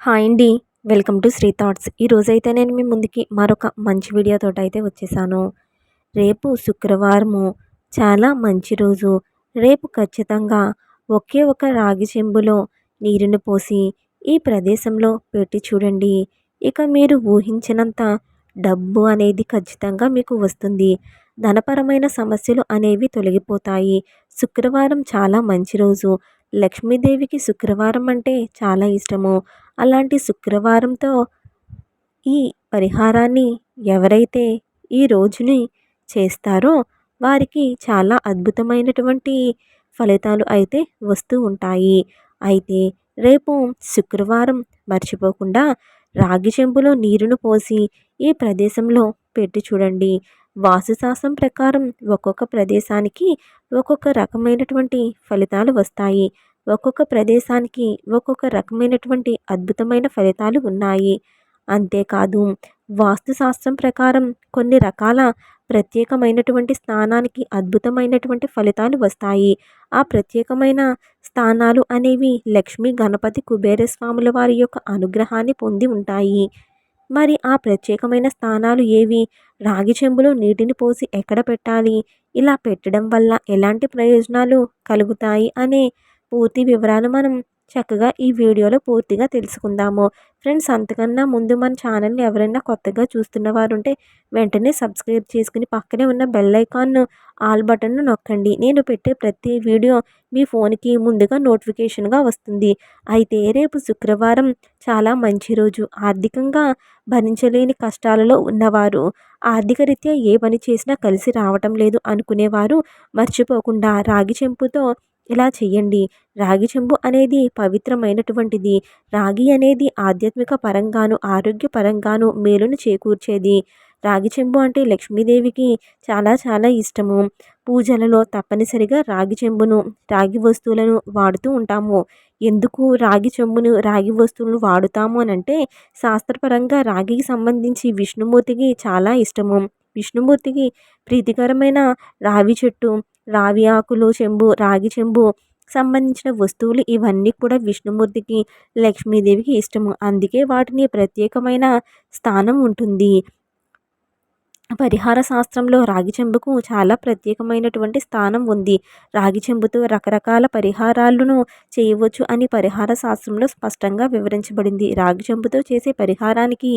Hi అండి. Welcome to Sri thoughts. ఈరోజైతే నేను మీ ముందుకి మరొక మంచి వీడియోతో అయితే వచ్చేసాను. రేపు శుక్రవారము. చాలా మంచి రోజు. రేపు ఖచ్చితంగా ఒకే ఒక రాగి చెంబులో నీరుని పోసి ఈ ప్రదేశంలో పెట్టి చూడండి. ఇక మీరు ఊహించినంత డబ్బు అనేది ఖచ్చితంగా మీకు వస్తుంది. ధనపరమైన సమస్యలు అనేవి తొలగిపోతాయి. శుక్రవారం చాలా మంచి రోజు. లక్ష్మీదేవికి శుక్రవారం అంటే చాలా ఇష్టము. అలాంటి శుక్రవారంతో ఈ పరిహారాన్ని ఎవరైతే ఈ రోజుని చేస్తారో వారికి చాలా అద్భుతమైనటువంటి ఫలితాలు అయితే వస్తూ ఉంటాయి. అయితే రేపు శుక్రవారం మర్చిపోకుండా రాగి చెంబులో నీరును పోసి ఈ ప్రదేశంలో పెట్టి చూడండి. వాస్తుశాస్త్రం ప్రకారం ఒక్కొక్క ప్రదేశానికి ఒక్కొక్క రకమైనటువంటి ఫలితాలు వస్తాయి. ఒక్కొక్క ప్రదేశానికి ఒక్కొక్క రకమైనటువంటి అద్భుతమైన ఫలితాలు ఉన్నాయి. అంతేకాదు వాస్తుశాస్త్రం ప్రకారం కొన్ని రకాల ప్రత్యేకమైనటువంటి స్థానానికి అద్భుతమైనటువంటి ఫలితాలు వస్తాయి. ఆ ప్రత్యేకమైన స్థానాలు అనేవి లక్ష్మీ గణపతి కుబేర స్వాముల వారి యొక్క అనుగ్రహాన్ని పొంది ఉంటాయి. మరి ఆ ప్రత్యేకమైన స్థానాలు ఏవి? రాగి చెంబులో నీటిని పోసి ఎక్కడ పెట్టాలి? ఇలా పెట్టడం వల్ల ఎలాంటి ప్రయోజనాలు కలుగుతాయి? అనే పూర్తి వివరాలు మనం చక్కగా ఈ వీడియోలో పూర్తిగా తెలుసుకుందాము. ఫ్రెండ్స్ అంతకన్నా ముందు మన ఛానల్ని ఎవరైనా కొత్తగా చూస్తున్న వారు ఉంటే వెంటనే సబ్స్క్రైబ్ చేసుకుని పక్కనే ఉన్న బెల్ ఐకాన్ను ఆల్ బటన్ను నొక్కండి. నేను పెట్టే ప్రతి వీడియో మీ ఫోన్కి ముందుగా నోటిఫికేషన్గా వస్తుంది. అయితే రేపు శుక్రవారం చాలా మంచి రోజు. ఆర్థికంగా భరించలేని కష్టాలలో ఉన్నవారు ఆర్థిక రీత్యా ఏ పని చేసినా కలిసి రావటం లేదు అనుకునేవారు మర్చిపోకుండా రాగి చెంపుతో ఇలా చెయ్యండి రాగి చెంబు అనేది పవిత్రమైనటువంటిది. రాగి అనేది ఆధ్యాత్మిక పరంగాను ఆరోగ్య పరంగాను మేలును చేకూర్చేది. రాగి చెంబు అంటే లక్ష్మీదేవికి చాలా చాలా ఇష్టము. పూజలలో తప్పనిసరిగా రాగి చెంబును రాగి వస్తువులను వాడుతూ ఉంటాము. ఎందుకు రాగి చెంబును రాగి వస్తువులను వాడుతాము అని అంటే శాస్త్రపరంగా రాగికి సంబంధించి విష్ణుమూర్తికి చాలా ఇష్టము. విష్ణుమూర్తికి ప్రీతికరమైన రావి చెట్టు రావి ఆకులు చెంబు రాగి చెంబు సంబంధించిన వస్తువులు ఇవన్నీ కూడా విష్ణుమూర్తికి లక్ష్మీదేవికి ఇష్టము. అందుకే వాటిని ప్రత్యేకమైన స్థానం ఉంటుంది. పరిహార శాస్త్రంలో రాగి చెంబుకు చాలా ప్రత్యేకమైనటువంటి స్థానం ఉంది. రాగి చెంబుతో రకరకాల పరిహారాలను చేయవచ్చు అని పరిహార శాస్త్రంలో స్పష్టంగా వివరించబడింది. రాగి చెంబుతో చేసే పరిహారానికి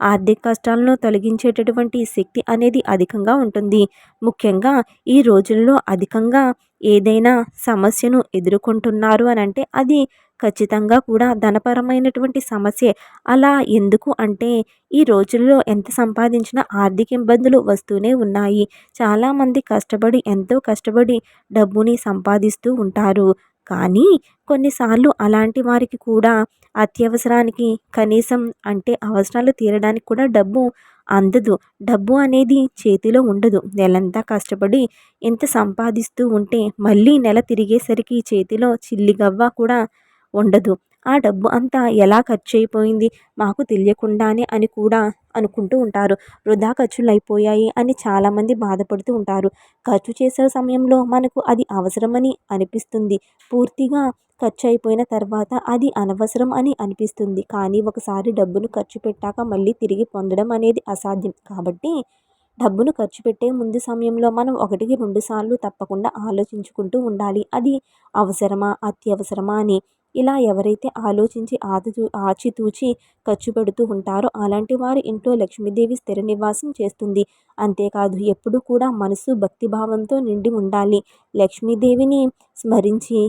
ఆర్థిక కష్టాలను తొలగించేటటువంటి శక్తి అనేది అధికంగా ఉంటుంది. ముఖ్యంగా ఈ రోజుల్లో అధికంగా ఏదైనా సమస్యను ఎదుర్కొంటున్నారు అని అంటే అది ఖచ్చితంగా కూడా ధనపరమైనటువంటి సమస్యే. అలా ఎందుకు అంటే ఈ రోజుల్లో ఎంత సంపాదించినా ఆర్థిక ఇబ్బందులు వస్తూనే ఉన్నాయి. చాలామంది కష్టపడి ఎంతో కష్టపడి డబ్బుని సంపాదిస్తూ ఉంటారు. కానీ కొన్నిసార్లు అలాంటి వారికి కూడా అత్యవసరానికి కనీసం అంటే అవసరాలు తీరడానికి కూడా డబ్బు అందదు. డబ్బు అనేది చేతిలో ఉండదు. నెలంతా కష్టపడి ఎంత సంపాదిస్తూ ఉంటే మళ్ళీ నెల తిరిగేసరికి చేతిలో చిల్లిగవ్వ కూడా ఉండదు. ఆ డబ్బు అంతా ఎలా ఖర్చు అయిపోయింది మాకు తెలియకుండానే అని కూడా అనుకుంటూ ఉంటారు. వృధా ఖర్చులు అయిపోయాయి అని చాలామంది బాధపడుతూ ఉంటారు. ఖర్చు చేసే సమయంలో మనకు అది అవసరమని అనిపిస్తుంది. పూర్తిగా ఖర్చు అయిపోయిన తర్వాత అది అనవసరం అని అనిపిస్తుంది. కానీ ఒకసారి డబ్బును ఖర్చు పెట్టాక మళ్ళీ తిరిగి పొందడం అనేది అసాధ్యం. కాబట్టి డబ్బును ఖర్చు పెట్టే ముందు సమయంలో మనం ఒకటికి రెండు సార్లు తప్పకుండా ఆలోచించుకుంటూ ఉండాలి. అది అవసరమా అత్యవసరమా అని ఇలా ఎవరైతే ఆలోచించి ఆదు ఆచితూచి ఖర్చు పెడుతూ ఉంటారో అలాంటి వారి ఇంట్లో లక్ష్మీదేవి స్థిర నివాసం చేస్తుంది. అంతేకాదు ఎప్పుడు కూడా మనసు భక్తిభావంతో నిండి ఉండాలి. లక్ష్మీదేవిని స్మరించి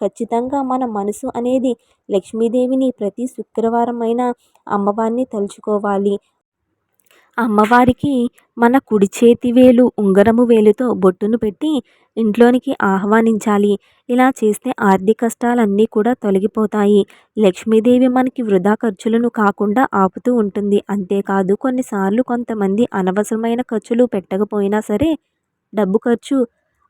ఖచ్చితంగా మన మనసు అనేది లక్ష్మీదేవిని ప్రతి శుక్రవారం అయినా అమ్మవారిని తలుచుకోవాలి. అమ్మవారికి మన కుడి చేతి వేలు ఉంగరము వేలుతో బొట్టును పెట్టి ఇంట్లోనికి ఆహ్వానించాలి. ఇలా చేస్తే ఆర్థిక కష్టాలన్నీ కూడా తొలగిపోతాయి. లక్ష్మీదేవి మనకి వృధా ఖర్చులను కాకుండా ఆపుతూ ఉంటుంది. అంతేకాదు కొన్నిసార్లు కొంతమంది అనవసరమైన ఖర్చులు పెట్టకపోయినా సరే డబ్బు ఖర్చు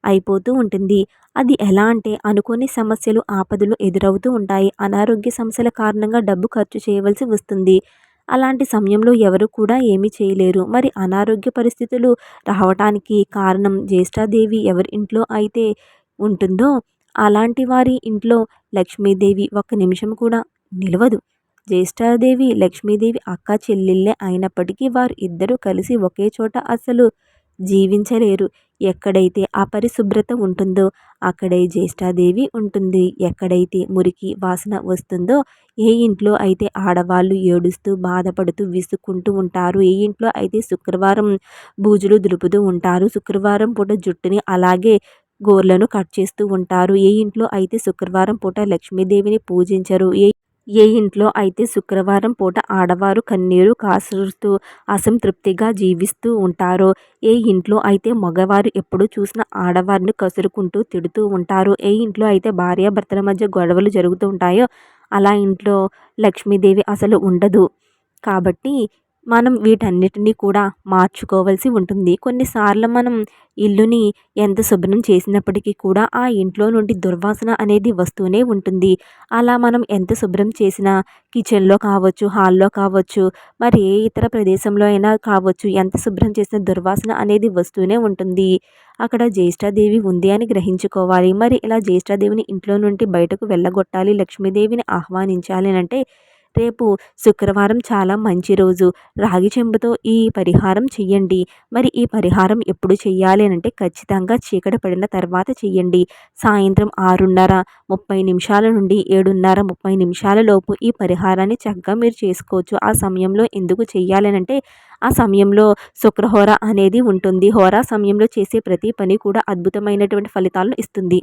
అయిపోతూ ఉంటుంది. అది ఎలా అంటే అనుకోని సమస్యలు ఆపదలు ఎదురవుతూ ఉంటాయి. అనారోగ్య సమస్యల కారణంగా డబ్బు ఖర్చు చేయవలసి వస్తుంది. అలాంటి సమయంలో ఎవరు కూడా ఏమీ చేయలేరు. మరి అనారోగ్య పరిస్థితులు రావటానికి కారణం జ్యేష్ఠాదేవి ఎవరి ఇంట్లో అయితే ఉంటుందో అలాంటి వారి ఇంట్లో లక్ష్మీదేవి ఒక్క నిమిషం కూడా నిలవదు. జ్యేష్ఠాదేవి లక్ష్మీదేవి అక్క చెల్లెళ్ళే అయినప్పటికీ వారు ఇద్దరూ కలిసి ఒకే చోట అసలు జీవించలేరు. ఎక్కడైతే అపరిశుభ్రత ఉంటుందో అక్కడే జ్యేష్ఠాదేవి ఉంటుంది. ఎక్కడైతే మురికి వాసన వస్తుందో ఏ ఇంట్లో అయితే ఆడవాళ్ళు ఏడుస్తూ బాధపడుతూ విసుక్కుంటూ ఉంటారు ఏ ఇంట్లో అయితే శుక్రవారం బూజులు దులుపుతూ ఉంటారు శుక్రవారం పూట జుట్టుని అలాగే గోర్లను కట్ చేస్తూ ఉంటారు. ఏ ఇంట్లో అయితే శుక్రవారం పూట లక్ష్మీదేవిని పూజించరు ఏ ఏ ఇంట్లో అయితే శుక్రవారం పూట ఆడవారు కన్నీరు కాసురుతూ అసంతృప్తిగా జీవిస్తూ ఉంటారో ఏ ఇంట్లో అయితే మగవారు ఎప్పుడు చూసిన ఆడవారిని కసురుకుంటూ తిడుతూ ఉంటారో ఏ ఇంట్లో అయితే భార్యాభర్తల మధ్య గొడవలు జరుగుతూ ఉంటాయో అలా ఇంట్లో లక్ష్మీదేవి అసలు ఉండదు. కాబట్టి మనం వీటన్నిటిని కూడా మార్చుకోవాల్సి ఉంటుంది. కొన్నిసార్లు మనం ఇల్లుని ఎంత శుభ్రం చేసినప్పటికీ కూడా ఆ ఇంట్లో నుండి దుర్వాసన అనేది వస్తూనే ఉంటుంది. అలా మనం ఎంత శుభ్రం చేసినా కిచెన్లో కావచ్చు హాల్లో కావచ్చు మరి ఏ ఇతర ప్రదేశంలో అయినా కావచ్చు ఎంత శుభ్రం చేసిన దుర్వాసన అనేది వస్తూనే ఉంటుంది. అక్కడ జ్యేష్ఠాదేవి ఉంది అని గ్రహించుకోవాలి. మరి ఇలా జ్యేష్ఠాదేవిని ఇంట్లో నుండి బయటకు వెళ్ళగొట్టాలి లక్ష్మీదేవిని ఆహ్వానించాలి అంటే రేపు శుక్రవారం చాలా మంచి రోజు. రాగి చెంబుతో ఈ పరిహారం చెయ్యండి మరి ఈ పరిహారం ఎప్పుడు చెయ్యాలి అంటే ఖచ్చితంగా చీకటి పడిన తర్వాత చెయ్యండి సాయంత్రం ఆరున్నర ముప్పై నిమిషాల నుండి ఏడున్నర ముప్పై నిమిషాల లోపు ఈ పరిహారాన్ని చక్కగా మీరు చేసుకోవచ్చు. ఆ సమయంలో ఎందుకు చెయ్యాలి అంటే ఆ సమయంలో శుక్రహోర అనేది ఉంటుంది. హోరా సమయంలో చేసే ప్రతి పని కూడా అద్భుతమైనటువంటి ఫలితాలను ఇస్తుంది.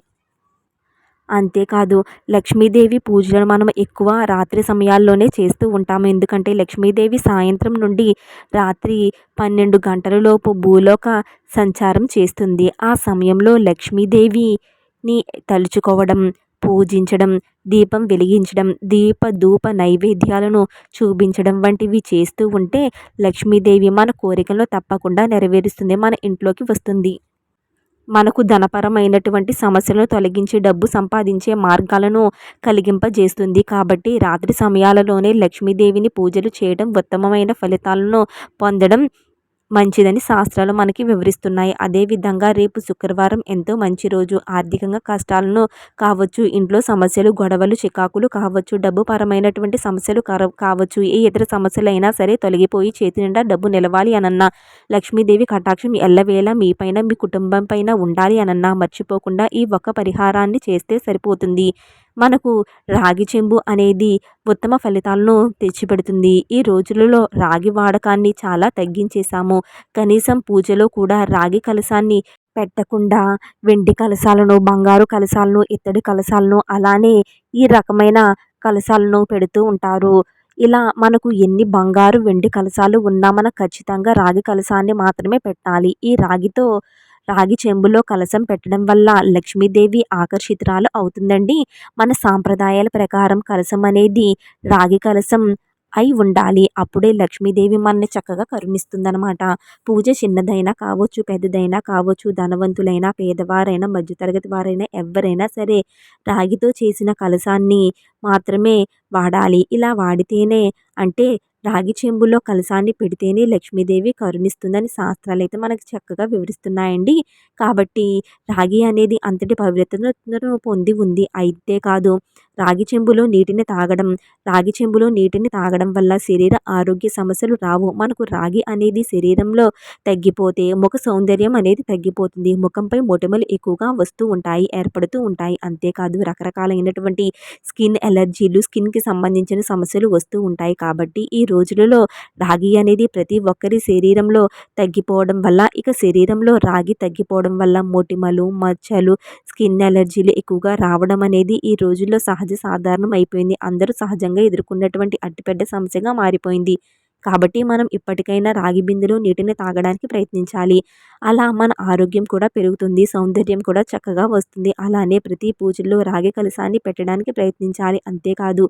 అంతేకాదు లక్ష్మీదేవి పూజలను మనం ఎక్కువ రాత్రి సమయాల్లోనే చేస్తూ ఉంటాము. ఎందుకంటే లక్ష్మీదేవి సాయంత్రం నుండి రాత్రి పన్నెండు గంటలలోపు భూలోక సంచారం చేస్తుంది. ఆ సమయంలో లక్ష్మీదేవిని తలుచుకోవడం పూజించడం దీపం వెలిగించడం దీప ధూప నైవేద్యాలను చూపించడం వంటివి చేస్తూ ఉంటే లక్ష్మీదేవి మన కోరికలను తప్పకుండా నెరవేరుస్తుంది మన ఇంట్లోకి వస్తుంది. మనకు ధనపరమైనటువంటి సమస్యలను తొలగించి డబ్బు సంపాదించే మార్గాలను కలిగింపజేస్తుంది. కాబట్టి రాత్రి సమయాలలోనే లక్ష్మీదేవిని పూజలు చేయడం ఉత్తమమైన ఫలితాలను పొందడం మంచిదని శాస్త్రాలు మనకి వివరిస్తున్నాయి. అదేవిధంగా రేపు శుక్రవారం ఎంతో మంచి రోజు. ఆర్థికంగా కష్టాలను కావచ్చు ఇంట్లో సమస్యలు గొడవలు చికాకులు కావచ్చు డబ్బు పరమైనటువంటి సమస్యలు కావచ్చు. ఏ ఇతర సమస్యలైనా సరే తొలగిపోయి చేతి నిండా డబ్బు నిలవాలి అనన్నా లక్ష్మీదేవి కటాక్షం ఎల్లవేళ మీపైన మీ కుటుంబం పైన ఉండాలి అనన్నా మర్చిపోకుండా ఈ ఒక్క పరిహారాన్ని చేస్తే సరిపోతుంది. మనకు రాగి చెంబు అనేది ఉత్తమ ఫలితాలను తెచ్చిపెడుతుంది. ఈ రోజులలో రాగి వాడకాన్ని చాలా తగ్గించేశాము. కనీసం పూజలో కూడా రాగి కలసాన్ని పెట్టకుండా వెండి కలసాలను బంగారు కలసాలను ఇత్తడి కలసాలను అలానే ఈ రకమైన కలసాలను పెడుతూ ఉంటారు. ఇలా మనకు ఎన్ని బంగారు వెండి కలసాలు ఉన్నా మనం ఖచ్చితంగా రాగి కలసాన్ని మాత్రమే పెట్టాలి. ఈ రాగితో రాగి చెంబులో కలశం పెట్టడం వల్ల లక్ష్మీదేవి ఆకర్షితురాలు అవుతుందండి. మన సాంప్రదాయాల ప్రకారం కలసం అనేది రాగి కలసం అయి ఉండాలి. అప్పుడే లక్ష్మీదేవి మనని చక్కగా కరుణిస్తుందనమాట పూజ చిన్నదైనా కావచ్చు పెద్దదైనా కావచ్చు ధనవంతులైనా పేదవారైనా మధ్యతరగతి వారైనా ఎవరైనా సరే రాగితో చేసిన కలసాన్ని మాత్రమే వాడాలి. ఇలా వాడితేనే అంటే రాగి చెంబులో కలశాన్ని పెడితేనే లక్ష్మీదేవి కరుణిస్తుందని శాస్త్రాలు అయితే మనకు చక్కగా వివరిస్తున్నాయండి. కాబట్టి రాగి అనేది అంతటి పవిత్రతను పొంది ఉంది. అయితే కాదు రాగి చెంబులో నీటిని తాగడం రాగి చెంబులో నీటిని తాగడం వల్ల శరీర ఆరోగ్య సమస్యలు రావు. మనకు రాగి అనేది శరీరంలో తగ్గిపోతే ముఖ సౌందర్యం అనేది తగ్గిపోతుంది. ముఖంపై మొటిమలు ఎక్కువగా వస్తూ ఉంటాయి ఏర్పడుతూ ఉంటాయి. అంతేకాదు రకరకాలైనటువంటి స్కిన్ ఎలర్జీలు స్కిన్కి సంబంధించిన సమస్యలు వస్తూ ఉంటాయి. కాబట్టి ఈ రోజులలో రాగి అనేది ప్రతి ఒక్కరి శరీరంలో తగ్గిపోవడం వల్ల ఇక శరీరంలో రాగి తగ్గిపోవడం వల్ల మొటిమలు మచ్చలు స్కిన్ ఎలర్జీలు ఎక్కువగా రావడం అనేది ఈ రోజుల్లో సహజ సాధారణం అయిపోయింది అందరూ సహజంగా ఎదుర్కొన్నటువంటి అతిపెద్ద సమస్యగా మారిపోయింది. కాబట్టి మనం ఇప్పటికైనా రాగి బిందెలో నీటిని తాగడానికి ప్రయత్నించాలి. అలా మన ఆరోగ్యం కూడా పెరుగుతుంది సౌందర్యం కూడా చక్కగా వస్తుంది. అలానే ప్రతి పూజల్లో రాగి కలసాన్ని పెట్టడానికి ప్రయత్నించాలి. అంతేకాదు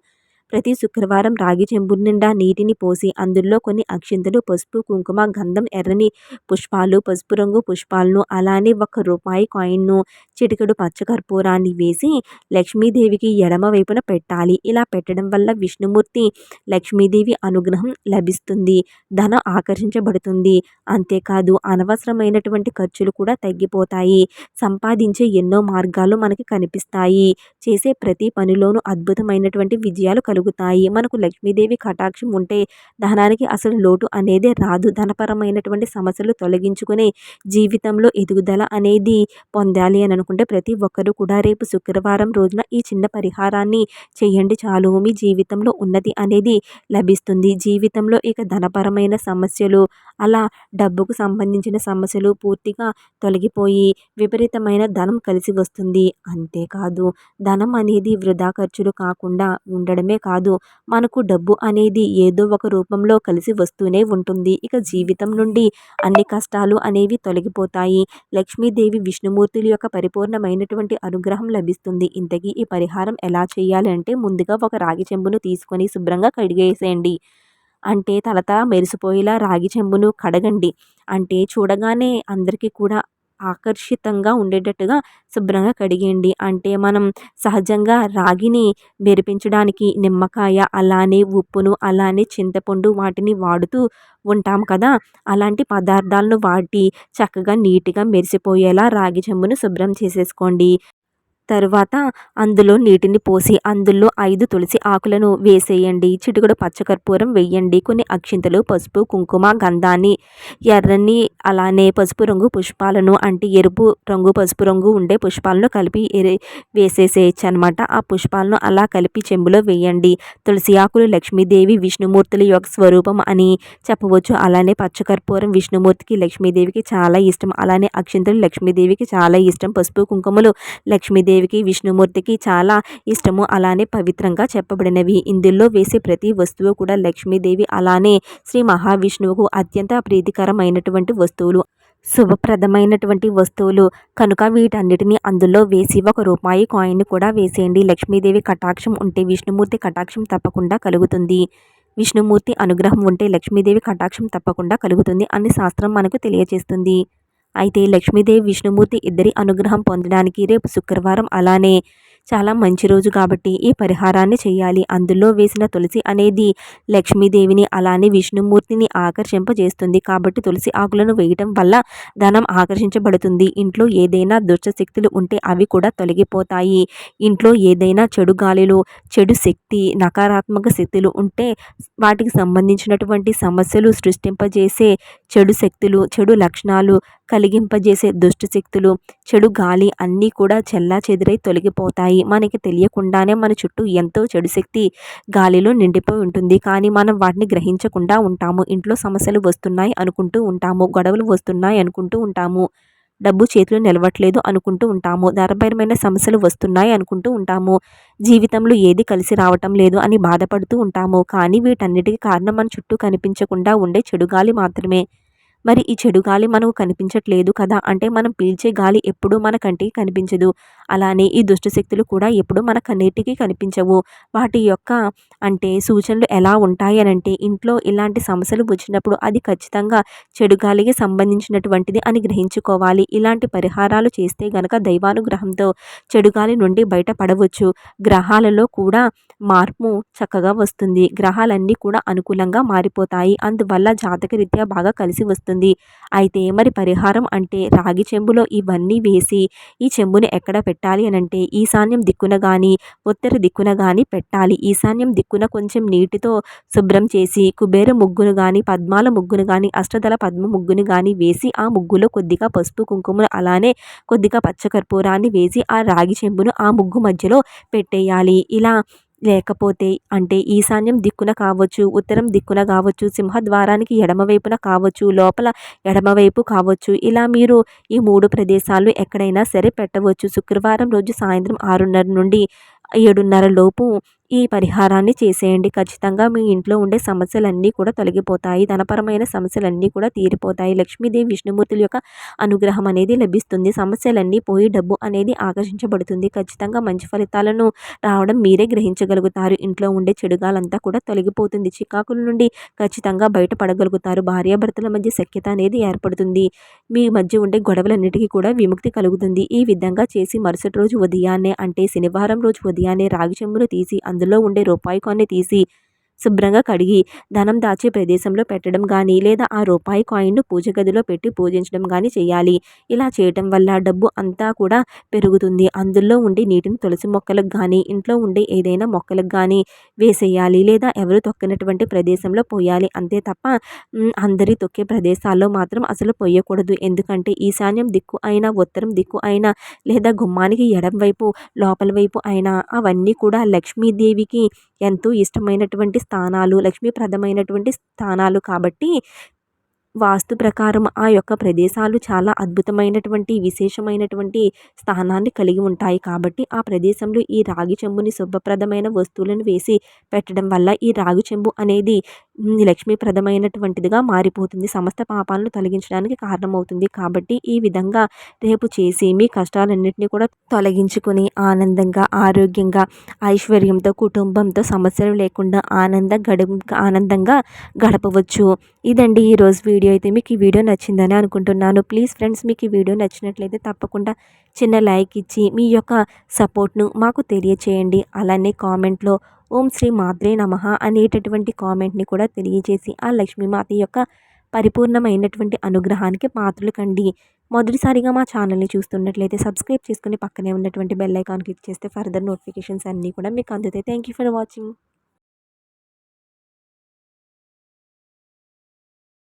ప్రతి శుక్రవారం రాగి చెంబు నిండా నీటిని పోసి అందులో కొన్ని అక్షింతలు పసుపు కుంకుమ గంధం ఎర్రని పుష్పాలు పసుపు రంగు పుష్పాలను అలానే ఒక రూపాయి కాయిన్ను చిటికెడు పచ్చకర్పూరాన్ని వేసి లక్ష్మీదేవికి ఎడమ వైపున పెట్టాలి. ఇలా పెట్టడం వల్ల విష్ణుమూర్తి లక్ష్మీదేవి అనుగ్రహం లభిస్తుంది ధనం ఆకర్షించబడుతుంది. అంతేకాదు అనవసరమైనటువంటి ఖర్చులు కూడా తగ్గిపోతాయి. సంపాదించే ఎన్నో మార్గాలు మనకి కనిపిస్తాయి. చేసే ప్రతి పనిలోనూ అద్భుతమైనటువంటి విజయాలు కలుగుతాయి. కలుగుతాయి. మనకు లక్ష్మీదేవి కటాక్షం ఉంటే ధనానికి అసలు లోటు అనేది రాదు. ధనపరమైనటువంటి సమస్యలు తొలగించుకుని జీవితంలో ఎదుగుదల అనేది పొందాలి అని అనుకుంటే ప్రతి ఒక్కరూ కూడా రేపు శుక్రవారం రోజున ఈ చిన్న పరిహారాన్ని చేయండి. చాలు. మీ జీవితంలో ఉన్నది అనేది లభిస్తుంది. జీవితంలో ఇక ధనపరమైన సమస్యలు అలా డబ్బుకు సంబంధించిన సమస్యలు పూర్తిగా తొలగిపోయి విపరీతమైన ధనం కలిసి వస్తుంది. అంతేకాదు ధనం అనేది వృధా ఖర్చులు కాకుండా ఉండడమే కాదు. మనకు డబ్బు అనేది ఏదో ఒక రూపంలో కలిసి వస్తూనే ఉంటుంది. ఇక జీవితం నుండి అన్ని కష్టాలు అనేవి తొలగిపోతాయి. లక్ష్మీదేవి విష్ణుమూర్తుల యొక్క పరిపూర్ణమైనటువంటి అనుగ్రహం లభిస్తుంది. ఇంతకీ ఈ పరిహారం ఎలా చేయాలంటే ముందుగా ఒక రాగి చెంబును తీసుకొని శుభ్రంగా కడిగేసేయండి. అంటే తలత మెరిసిపోయేలా రాగి చెంబును కడగండి. అంటే చూడగానే అందరికీ కూడా ఆకర్షితంగా ఉండేటట్టుగా శుభ్రంగా కడిగేయండి. అంటే మనం సహజంగా రాగిని మెరిపించడానికి నిమ్మకాయ అలానే ఉప్పును అలానే చింతపండు వాటిని వాడుతూ ఉంటాం కదా. అలాంటి పదార్థాలను వాటి చక్కగా నీట్గా మెరిసిపోయేలా రాగి చెంబును శుభ్రం చేసేసుకోండి. తరువాత అందులో నీటిని పోసి అందులో ఐదు తులసి ఆకులను వేసేయండి. చిటికడు పచ్చకర్పూరం వేయండి కొన్ని అక్షింతలు పసుపు కుంకుమ గంధాన్ని ఎర్రని అలానే పసుపు రంగు పుష్పాలను అంటే ఎరుపు రంగు పసుపు రంగు ఉండే పుష్పాలను కలిపి వేసేసేయచ్చు అనమాట ఆ పుష్పాలను అలా కలిపి చెంబులో వేయండి. తులసి ఆకులు లక్ష్మీదేవి విష్ణుమూర్తుల యొక్క స్వరూపం అని చెప్పవచ్చు. అలానే పచ్చకర్పూరం విష్ణుమూర్తికి లక్ష్మీదేవికి చాలా ఇష్టం. అలానే అక్షింతలు లక్ష్మీదేవికి చాలా ఇష్టం. పసుపు కుంకుమలు లక్ష్మీదేవి దేవికి విష్ణుమూర్తికి చాలా ఇష్టము. అలానే పవిత్రంగా చెప్పబడినవి. ఇందులో వేసే ప్రతి వస్తువు కూడా లక్ష్మీదేవి అలానే శ్రీ మహావిష్ణువుకు అత్యంత ప్రీతికరమైనటువంటి వస్తువులు. శుభప్రదమైనటువంటి వస్తువులు. కనుక వీటన్నిటిని అందులో వేసి ఒక రూపాయి కాయిన్ కూడా వేసేయండి. లక్ష్మీదేవి కటాక్షం ఉంటే విష్ణుమూర్తి కటాక్షం తప్పకుండా కలుగుతుంది. విష్ణుమూర్తి అనుగ్రహం ఉంటే లక్ష్మీదేవి కటాక్షం తప్పకుండా కలుగుతుంది అని శాస్త్రం మనకు తెలియజేస్తుంది అయితే లక్ష్మీదేవి విష్ణుమూర్తి ఇద్దరి అనుగ్రహం పొందడానికి రేపు శుక్రవారం అలానే చాలా మంచి రోజు కాబట్టి ఈ పరిహారాన్ని చేయాలి. అందులో వేసిన తులసి అనేది లక్ష్మీదేవిని అలానే విష్ణుమూర్తిని ఆకర్షింపజేస్తుంది. కాబట్టి తులసి ఆకులను వేయటం వల్ల ధనం ఆకర్షించబడుతుంది. ఇంట్లో ఏదైనా దుష్ట శక్తులు ఉంటే అవి కూడా తొలగిపోతాయి. ఇంట్లో ఏదైనా చెడు గాలిలో చెడు శక్తి నకారాత్మక శక్తులు ఉంటే వాటికి సంబంధించినటువంటి సమస్యలు సృష్టింపజేసే చెడు శక్తులు చెడు లక్షణాలు కలిగింపజేసే దుష్ట శక్తులు చెడు గాలి అన్నీ కూడా చెల్లా చెదిరై తొలగిపోతాయి. మనకి తెలియకుండానే మన చుట్టూ ఎంతో చెడు శక్తి గాలిలో నిండిపోయి ఉంటుంది. కానీ మనం వాటిని గ్రహించకుండా ఉంటాము. ఇంట్లో సమస్యలు వస్తున్నాయి అనుకుంటూ ఉంటాము. గొడవలు వస్తున్నాయి అనుకుంటూ ఉంటాము. డబ్బు చేతిలో నిలవట్లేదు అనుకుంటూ ఉంటాము. ధరపరమైన సమస్యలు వస్తున్నాయి అనుకుంటూ ఉంటాము. జీవితంలో ఏది కలిసి రావటం లేదు అని బాధపడుతూ ఉంటాము. కానీ వీటన్నిటికీ కారణం మన చుట్టూ కనిపించకుండా ఉండే చెడు గాలి మాత్రమే. మరి ఈ చెడు గాలి మనకు కనిపించట్లేదు కదా? అంటే మనం పీల్చే గాలి ఎప్పుడూ మన కంటికి కనిపించదు. అలానే ఈ దుష్టశక్తులు కూడా ఎప్పుడూ మన కన్నీటికి కనిపించవు. వాటి యొక్క అంటే సూచనలు ఎలా ఉంటాయి అని అంటే ఇంట్లో ఇలాంటి సమస్యలు వచ్చినప్పుడు అది ఖచ్చితంగా చెడు గాలికి సంబంధించినటువంటిది అని గ్రహించుకోవాలి. ఇలాంటి పరిహారాలు చేస్తే గనక దైవానుగ్రహంతో చెడు గాలి నుండి బయటపడవచ్చు. గ్రహాలలో కూడా మార్పు చక్కగా వస్తుంది. గ్రహాలన్నీ కూడా అనుకూలంగా మారిపోతాయి. అందువల్ల జాతకరీత్యా బాగా కలిసి వస్తుంది. అయితే మరి పరిహారం అంటే రాగి చెంబులో ఇవన్నీ వేసి ఈ చెంబుని ఎక్కడ పెట్టాలి అని అంటే ఈశాన్యం దిక్కున కానీ ఉత్తర దిక్కున కానీ పెట్టాలి. ఈశాన్యం దిక్కున కొంచెం నీటితో శుభ్రం చేసి కుబేర ముగ్గును కానీ పద్మాల ముగ్గును కానీ అష్టదల పద్మ ముగ్గును కానీ వేసి ఆ ముగ్గులో కొద్దిగా పసుపు కుంకుమను అలానే కొద్దిగా పచ్చకర్పూరాన్ని వేసి ఆ రాగి చెంబును ఆ ముగ్గు మధ్యలో పెట్టేయాలి. ఇలా లేకపోతే అంటే ఈశాన్యం దిక్కున కావచ్చు ఉత్తరం దిక్కున కావచ్చు సింహద్వారానికి ఎడమవైపున కావచ్చు లోపల ఎడమవైపు కావచ్చు ఇలా మీరు ఈ మూడు ప్రదేశాలు ఎక్కడైనా సరే పెట్టవచ్చు. శుక్రవారం రోజు సాయంత్రం ఆరున్నర నుండి ఏడున్నర లోపు ఈ పరిహారాన్ని చేసేయండి. ఖచ్చితంగా మీ ఇంట్లో ఉండే సమస్యలన్నీ కూడా తొలగిపోతాయి. ధనపరమైన సమస్యలన్నీ కూడా తీరిపోతాయి. లక్ష్మీదేవి విష్ణుమూర్తుల యొక్క అనుగ్రహం అనేది లభిస్తుంది. సమస్యలన్నీ పోయి డబ్బు అనేది ఆకర్షించబడుతుంది. ఖచ్చితంగా మంచి ఫలితాలను రావడం మీరే గ్రహించగలుగుతారు. ఇంట్లో ఉండే చెడుగాలంతా కూడా తొలగిపోతుంది. చికాకుల నుండి ఖచ్చితంగా బయటపడగలుగుతారు. భార్యాభర్తల మధ్య సఖ్యత అనేది ఏర్పడుతుంది. మీ మధ్య ఉండే గొడవలన్నిటికీ కూడా విముక్తి కలుగుతుంది. ఈ విధంగా చేసి మరుసటి రోజు ఉదయాన్నే అంటే శనివారం రోజు ఉదయాన్నే రాగి చెంబును తీసి అందులో ఉండే రూపాయి కొన్ని తీసి శుభ్రంగా కడిగి ధనం దాచే ప్రదేశంలో పెట్టడం కానీ లేదా ఆ రూపాయి కాయిన్ను పూజ గదిలో పెట్టి పూజించడం కానీ చేయాలి. ఇలా చేయటం వల్ల డబ్బు అంతా కూడా పెరుగుతుంది. అందులో ఉండే నీటిని తులసి మొక్కలకు కానీ ఇంట్లో ఉండే ఏదైనా మొక్కలకు కానీ వేసేయాలి. లేదా ఎవరు తొక్కినటువంటి ప్రదేశంలో పోయాలి. అంతే తప్ప అందరి తొక్కే ప్రదేశాల్లో మాత్రం అసలు పోయకూడదు. ఎందుకంటే ఈశాన్యం దిక్కు అయినా ఉత్తరం దిక్కు అయినా లేదా గుమ్మానికి ఎడం వైపు లోపల వైపు అయినా అవన్నీ కూడా లక్ష్మీదేవికి ఎంతో ఇష్టమైనటువంటి స్థానాలు లక్ష్మీప్రదమైనటువంటి స్థానాలు కాబట్టి వాస్తు ప్రకారం ఆ యొక్క ప్రదేశాలు చాలా అద్భుతమైనటువంటి విశేషమైనటువంటి స్థానాన్ని కలిగి ఉంటాయి. కాబట్టి ఆ ప్రదేశంలో ఈ రాగి చెంబుని శుభప్రదమైన వస్తువులను వేసి పెట్టడం వల్ల ఈ రాగి చెంబు అనేది లక్ష్మీప్రదమైనటువంటిదిగా మారిపోతుంది. సమస్త పాపాలను తొలగించడానికి కారణమవుతుంది. కాబట్టి ఈ విధంగా రేపు చేసి మీ కష్టాలన్నింటినీ కూడా తొలగించుకొని ఆనందంగా ఆరోగ్యంగా ఐశ్వర్యంతో కుటుంబంతో సమస్యలు లేకుండా ఆనంద గడు ఆనందంగా గడపవచ్చు. ఇదండి ఈరోజు వీడియో. అయితే మీకు ఈ వీడియో నచ్చిందని అనుకుంటున్నాను. ప్లీజ్ ఫ్రెండ్స్ మీకు ఈ వీడియో నచ్చినట్లయితే తప్పకుండా చిన్న లైక్ ఇచ్చి మీ యొక్క సపోర్ట్ను మాకు తెలియచేయండి. అలానే కామెంట్లో ఓం శ్రీ మాద్రే నమ అనేటటువంటి కామెంట్ని కూడా తెలియజేసి ఆ లక్ష్మీమాత యొక్క పరిపూర్ణమైనటువంటి అనుగ్రహానికి పాత్రలు కండి మొదటిసారిగా మా ఛానల్ని చూస్తున్నట్లయితే సబ్స్క్రైబ్ చేసుకుని పక్కనే ఉన్నటువంటి బెల్ ఐకాన్ క్లిక్ చేస్తే ఫర్దర్ నోటిఫికేషన్స్ అన్నీ కూడా మీకు అందుతాయి. Thank you for watching